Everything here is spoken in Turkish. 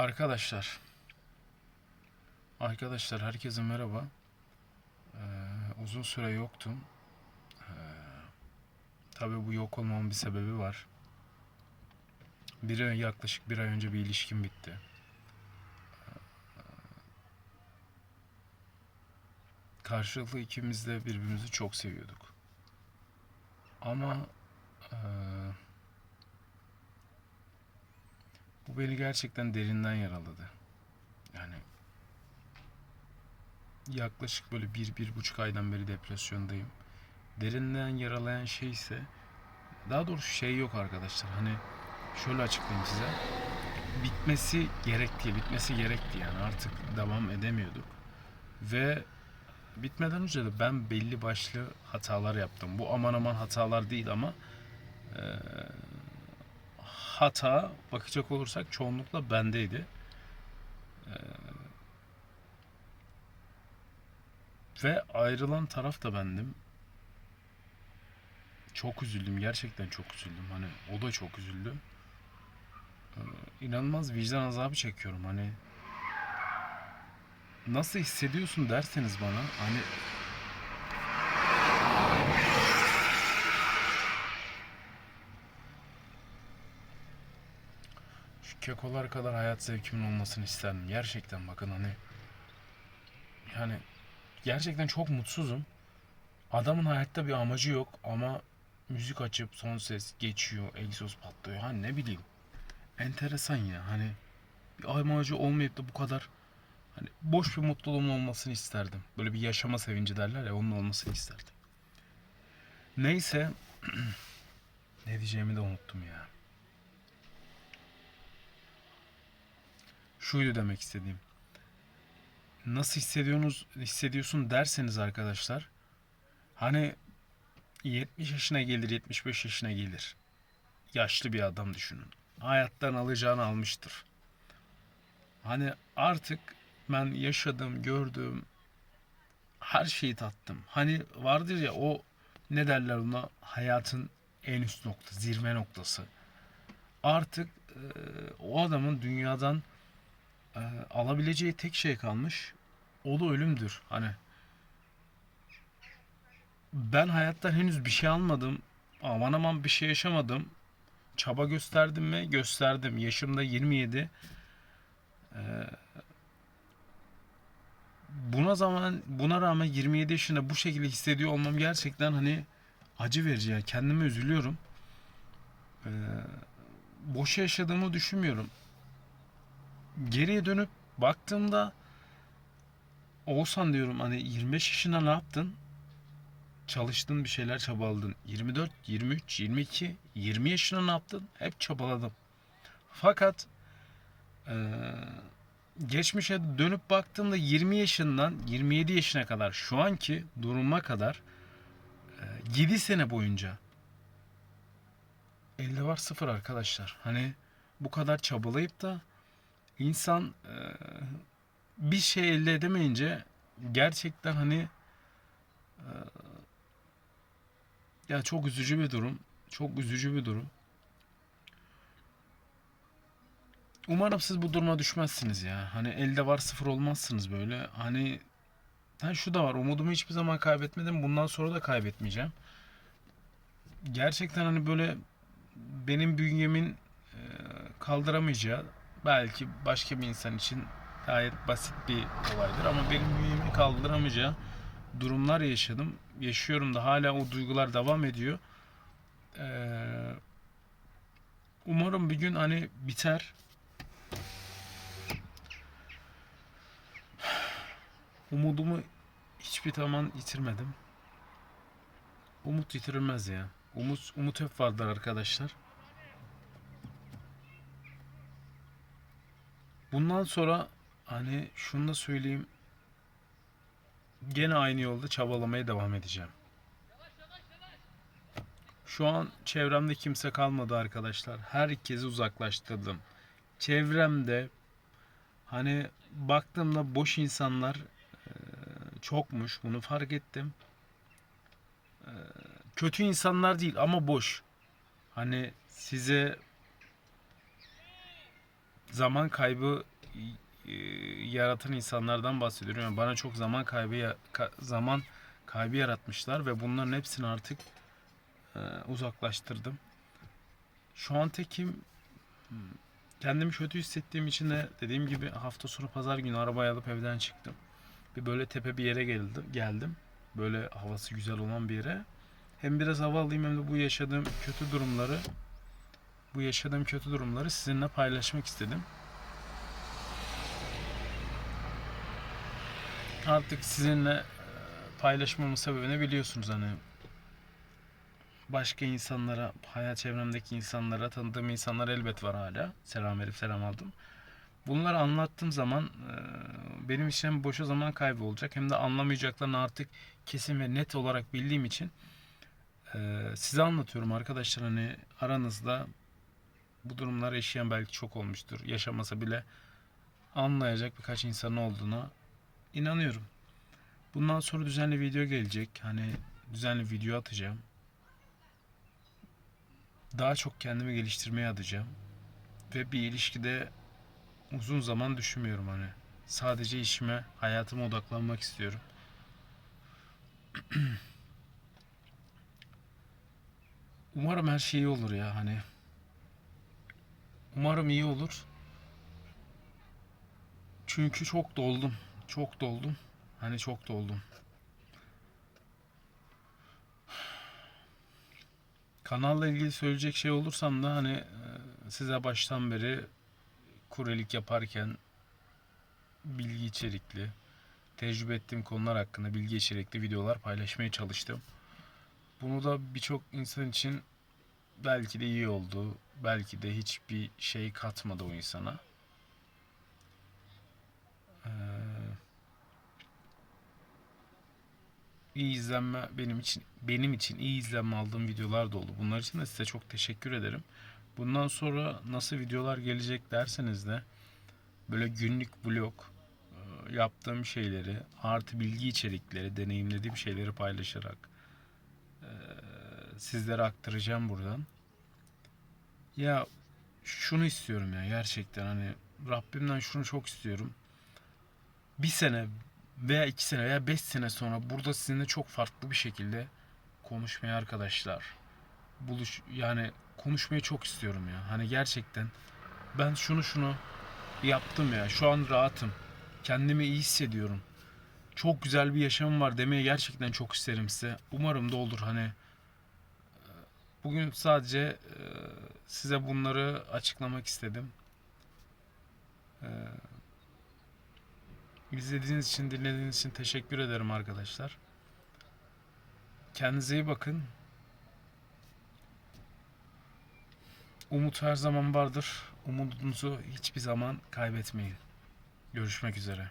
Arkadaşlar. Arkadaşlar herkese merhaba. Ee, uzun süre yoktum. Ee, tabii bu yok olmamın bir sebebi var. Bir yaklaşık bir ay önce bir ilişkim bitti. Ee, Karşılıklı ikimiz de birbirimizi çok seviyorduk. Ama eee, bu beni gerçekten derinden yaraladı. Yani yaklaşık böyle bir, bir buçuk aydan beri depresyondayım. Derinden yaralayan şey ise daha doğrusu şey yok arkadaşlar. Hani şöyle açıklayayım size. Bitmesi gerekti, bitmesi gerekti yani artık devam edemiyorduk. Ve bitmeden önce de ben belli başlı hatalar yaptım. Bu aman aman hatalar değil ama eee, hata bakacak olursak çoğunlukla bendeydi. Eee, ve ayrılan taraf da bendim. Çok üzüldüm. Gerçekten çok üzüldüm. Hani o da çok üzüldü. Eee, inanılmaz vicdan azabı çekiyorum. Hani nasıl hissediyorsun derseniz bana hani kekolar kadar hayat zevkimin olmasını isterdim. Gerçekten bakın hani yani gerçekten çok mutsuzum. Adamın hayatta bir amacı yok ama müzik açıp son ses geçiyor, egzoz patlıyor. Hani ne bileyim. Enteresan ya hani bir amacı olmayıp da bu kadar Hani boş bir mutluluğum olmasını isterdim. Böyle bir yaşama sevinci derler ya onun olmasını isterdim. Neyse ne diyeceğimi de unuttum ya. Şuydu demek istediğim. Nasıl hissediyorsunuz, hissediyorsun derseniz arkadaşlar. Hani 70 yaşına gelir, 75 yaşına gelir. Yaşlı bir adam düşünün. Hayattan alacağını almıştır. Hani artık ben yaşadım, gördüm, her şeyi tattım. Hani vardır ya o ne derler ona hayatın en üst nokta, zirve noktası. Artık e, o adamın dünyadan e, alabileceği tek şey kalmış. O da ölümdür. Hani ben hayattan henüz bir şey almadım. Aman aman bir şey yaşamadım. Çaba gösterdim mi? Gösterdim. Yaşımda 27. Ee, buna zaman buna rağmen 27 yaşında bu şekilde hissediyor olmam gerçekten hani acı verici yani kendime üzülüyorum. Ee, boş yaşadığımı düşünmüyorum. Geriye dönüp baktığımda Oğuzhan diyorum hani 25 yaşında ne yaptın? Çalıştın bir şeyler çabaladın. 24, 23, 22, 20 yaşında ne yaptın? Hep çabaladım. Fakat eee geçmişe dönüp baktığımda 20 yaşından 27 yaşına kadar şu anki duruma kadar e, 7 sene boyunca elde var sıfır arkadaşlar. Hani bu kadar çabalayıp da insan e, bir şey elde edemeyince gerçekten hani e, ya çok üzücü bir durum. Çok üzücü bir durum. Umarım siz bu duruma düşmezsiniz ya. Hani elde var sıfır olmazsınız böyle. Hani ha şu da var. Umudumu hiçbir zaman kaybetmedim. Bundan sonra da kaybetmeyeceğim. Gerçekten hani böyle benim bünyemin e, kaldıramayacağı belki başka bir insan için gayet basit bir olaydır ama benim bünyemin kaldıramayacağı durumlar yaşadım. Yaşıyorum da hala o duygular devam ediyor. Ee, umarım bir gün hani biter. Umudumu hiçbir zaman yitirmedim. Umut yitirilmez ya. Umut, umut hep vardır arkadaşlar. Bundan sonra hani şunu da söyleyeyim. Gene aynı yolda çabalamaya devam edeceğim. Şu an çevremde kimse kalmadı arkadaşlar. Herkesi uzaklaştırdım. Çevremde hani baktığımda boş insanlar e, çokmuş. Bunu fark ettim. E, kötü insanlar değil ama boş. Hani size zaman kaybı e, yaratan insanlardan bahsediyorum. Yani bana çok zaman kaybı zaman kaybı yaratmışlar ve bunların hepsini artık e, uzaklaştırdım. Şu an tekim hmm, kendimi kötü hissettiğim için de dediğim gibi hafta sonu pazar günü arabayı alıp evden çıktım. Bir böyle tepe bir yere geldim. geldim. Böyle havası güzel olan bir yere. Hem biraz hava alayım hem de bu yaşadığım kötü durumları bu yaşadığım kötü durumları sizinle paylaşmak istedim. Artık sizinle e, paylaşmamın sebebini biliyorsunuz hani başka insanlara, hayat çevremdeki insanlara, tanıdığım insanlar elbet var hala. Selam verip selam aldım. Bunları anlattığım zaman e, benim için hem boşa zaman kaybı olacak hem de anlamayacaklarını artık kesin ve net olarak bildiğim için e, size anlatıyorum arkadaşlar hani aranızda bu durumları yaşayan belki çok olmuştur. Yaşamasa bile anlayacak birkaç insanın olduğuna inanıyorum. Bundan sonra düzenli video gelecek. Hani düzenli video atacağım. Daha çok kendimi geliştirmeye adayacağım. Ve bir ilişkide uzun zaman düşünmüyorum hani. Sadece işime, hayatıma odaklanmak istiyorum. Umarım her şey iyi olur ya hani. Umarım iyi olur. Çünkü çok doldum. Çok doldum. Hani çok doldum. Kanalla ilgili söyleyecek şey olursam da hani e, size baştan beri kurelik yaparken bilgi içerikli, tecrübe ettiğim konular hakkında bilgi içerikli videolar paylaşmaya çalıştım. Bunu da birçok insan için belki de iyi oldu. Belki de hiçbir şey katmadı o insana. Ee, iyi izlenme benim için benim için iyi izlenme aldığım videolar da oldu. Bunlar için de size çok teşekkür ederim. Bundan sonra nasıl videolar gelecek derseniz de böyle günlük vlog e, yaptığım şeyleri artı bilgi içerikleri deneyimlediğim şeyleri paylaşarak e, sizlere aktaracağım buradan. Ya şunu istiyorum ya gerçekten hani Rabbimden şunu çok istiyorum. Bir sene veya iki sene veya beş sene sonra burada sizinle çok farklı bir şekilde konuşmaya arkadaşlar. Buluş yani konuşmayı çok istiyorum ya. Hani gerçekten ben şunu şunu yaptım ya. Şu an rahatım. Kendimi iyi hissediyorum. Çok güzel bir yaşamım var demeye gerçekten çok isterim size. Umarım da olur hani. Bugün sadece e, size bunları açıklamak istedim. E, İzlediğiniz için, dinlediğiniz için teşekkür ederim arkadaşlar. Kendinize iyi bakın. Umut her zaman vardır. Umudunuzu hiçbir zaman kaybetmeyin. Görüşmek üzere.